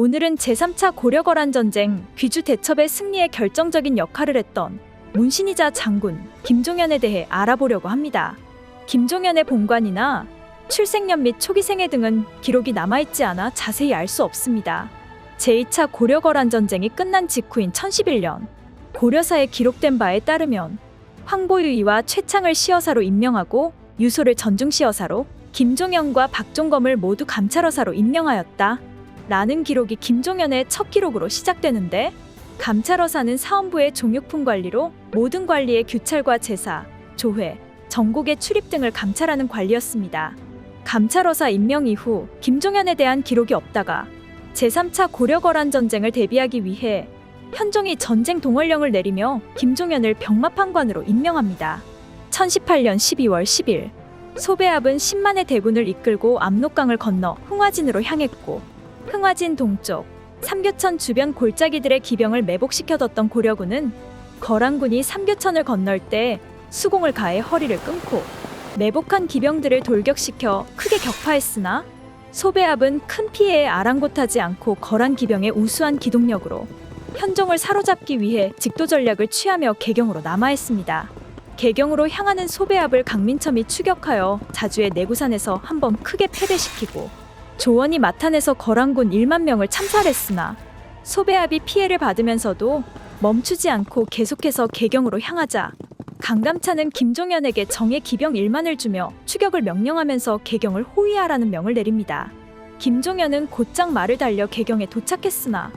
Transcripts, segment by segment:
오늘은 제3차 고려거란 전쟁 귀주 대첩의 승리에 결정적인 역할을 했던 문신이자 장군 김종현에 대해 알아보려고 합니다. 김종현의 본관이나 출생년 및 초기 생애 등은 기록이 남아있지 않아 자세히 알 수 없습니다. 제2차 고려거란 전쟁이 끝난 직후인 1011년 고려사에 기록된 바에 따르면 황보유이와 최창을 시어사로 임명하고 유소를 전중시어사로 김종현과 박종검을 모두 감찰어사로 임명하였다. 라는 기록이 김종현의 첫 기록으로 시작되는데 감찰어사는 사원부의 종육품 관리로 모든 관리의 규찰과 제사, 조회, 정곡의 출입 등을 감찰하는 관리였습니다. 감찰어사 임명 이후 김종현에 대한 기록이 없다가 제3차 고려거란 전쟁을 대비하기 위해 현종이 전쟁 동원령을 내리며 김종현을 병마판관으로 임명합니다. 1018년 12월 10일 소배압은 10만의 대군을 이끌고 압록강을 건너 흥화진으로 향했고 흥화진 동쪽 삼교천 주변 골짜기들의 기병을 매복시켜뒀던 고려군은 거란군이 삼교천을 건널 때 수공을 가해 허리를 끊고 매복한 기병들을 돌격시켜 크게 격파했으나 소배압은 큰 피해에 아랑곳하지 않고 거란 기병의 우수한 기동력으로 현종을 사로잡기 위해 직도 전략을 취하며 개경으로 남하했습니다. 개경으로 향하는 소배압을 강민첨이 추격하여 자주의 내구산에서 한번 크게 패배시키고 조원이 마탄에서 거란군 1만 명을 참살했으나 소배압이 피해를 받으면서도 멈추지 않고 계속해서 개경으로 향하자 강감찬은 김종현에게 정예 기병 1만을 주며 추격을 명령하면서 개경을 호위하라는 명을 내립니다. 김종현은 곧장 말을 달려 개경에 도착했으나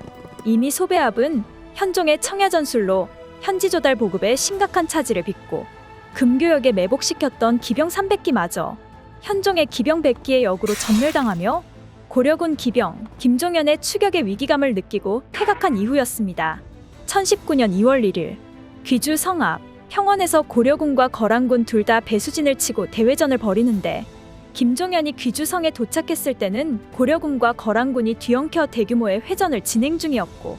이미 소배압은 현종의 청야전술로 현지 조달 보급에 심각한 차질을 빚고 금교역에 매복시켰던 기병 300기마저 현종의 기병 100기의 역으로 전멸당하며 고려군 기병 김종현의 추격의 위기감을 느끼고 퇴각한 이후였습니다. 1019년 2월 1일 귀주 성앞 평원에서 고려군과 거란군 둘 다 배수진을 치고 대회전을 벌이는데 김종현이 귀주성에 도착했을 때는 고려군과 거란군이 뒤엉켜 대규모의 회전을 진행 중이었고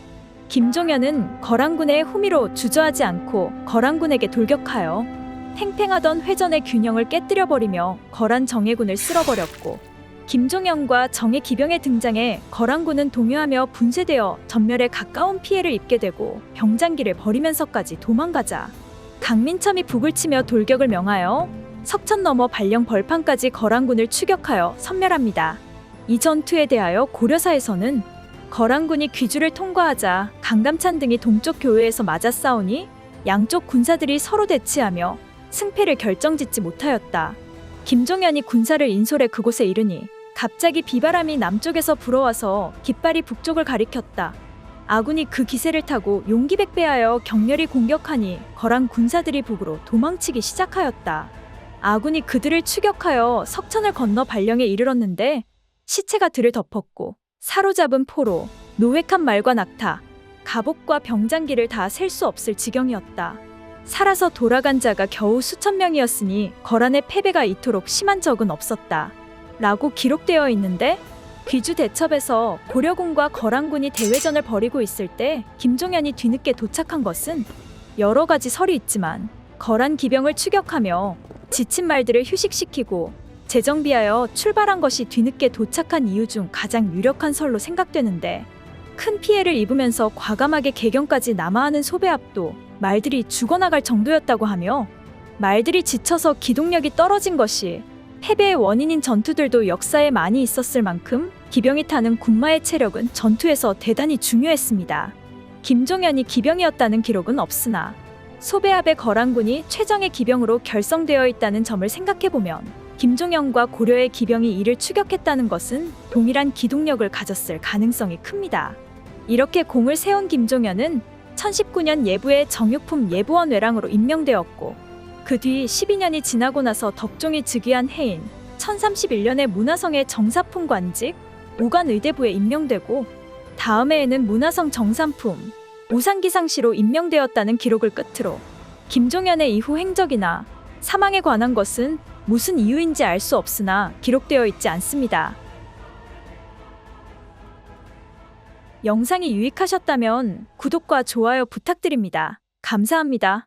김종현은 거란군의 후미로 주저하지 않고 거란군에게 돌격하여 팽팽하던 회전의 균형을 깨뜨려 버리며 거란 정예군을 쓸어버렸고 김종현과 정예 기병의 등장에 거란군은 동요하며 분쇄되어 전멸에 가까운 피해를 입게 되고 병장기를 버리면서까지 도망가자 강민첨이 북을 치며 돌격을 명하여 석천 넘어 발령 벌판까지 거란군을 추격하여 섬멸합니다. 이 전투에 대하여 고려사에서는 거란군이 귀주를 통과하자 강감찬 등이 동쪽 교회에서 맞아 싸우니 양쪽 군사들이 서로 대치하며 승패를 결정짓지 못하였다. 김종현이 군사를 인솔해 그곳에 이르니 갑자기 비바람이 남쪽에서 불어와서 깃발이 북쪽을 가리켰다. 아군이 그 기세를 타고 용기백배하여 격렬히 공격하니 거란 군사들이 북으로 도망치기 시작하였다. 아군이 그들을 추격하여 석천을 건너 발령에 이르렀는데 시체가 들을 덮었고 사로잡은 포로, 노획한 말과 낙타, 갑옷과 병장기를 다 셀 수 없을 지경이었다. 살아서 돌아간 자가 겨우 수천 명이었으니 거란의 패배가 이토록 심한 적은 없었다. 라고 기록되어 있는데 귀주 대첩에서 고려군과 거란군이 대회전을 벌이고 있을 때 김종현이 뒤늦게 도착한 것은 여러 가지 설이 있지만 거란 기병을 추격하며 지친 말들을 휴식시키고 재정비하여 출발한 것이 뒤늦게 도착한 이유 중 가장 유력한 설로 생각되는데 큰 피해를 입으면서 과감하게 개경까지 남하하는 소배압도 말들이 죽어나갈 정도였다고 하며 말들이 지쳐서 기동력이 떨어진 것이 패배의 원인인 전투들도 역사에 많이 있었을 만큼 기병이 타는 군마의 체력은 전투에서 대단히 중요했습니다. 김종현이 기병이었다는 기록은 없으나 소배압의 거란군이 최정의 기병으로 결성되어 있다는 점을 생각해보면 김종현과 고려의 기병이 이를 추격했다는 것은 동일한 기동력을 가졌을 가능성이 큽니다. 이렇게 공을 세운 김종현은 1019년 예부의 정육품 예부원 외랑으로 임명되었고 그 뒤 12년이 지나고 나서 덕종이 즉위한 해인 1031년에 문화성의 정사품 관직 우관의대부에 임명되고 다음 해에는 문화성 정산품 우상기상시로 임명되었다는 기록을 끝으로 김종현의 이후 행적이나 사망에 관한 것은 무슨 이유인지 알 수 없으나 기록되어 있지 않습니다. 영상이 유익하셨다면 구독과 좋아요 부탁드립니다. 감사합니다.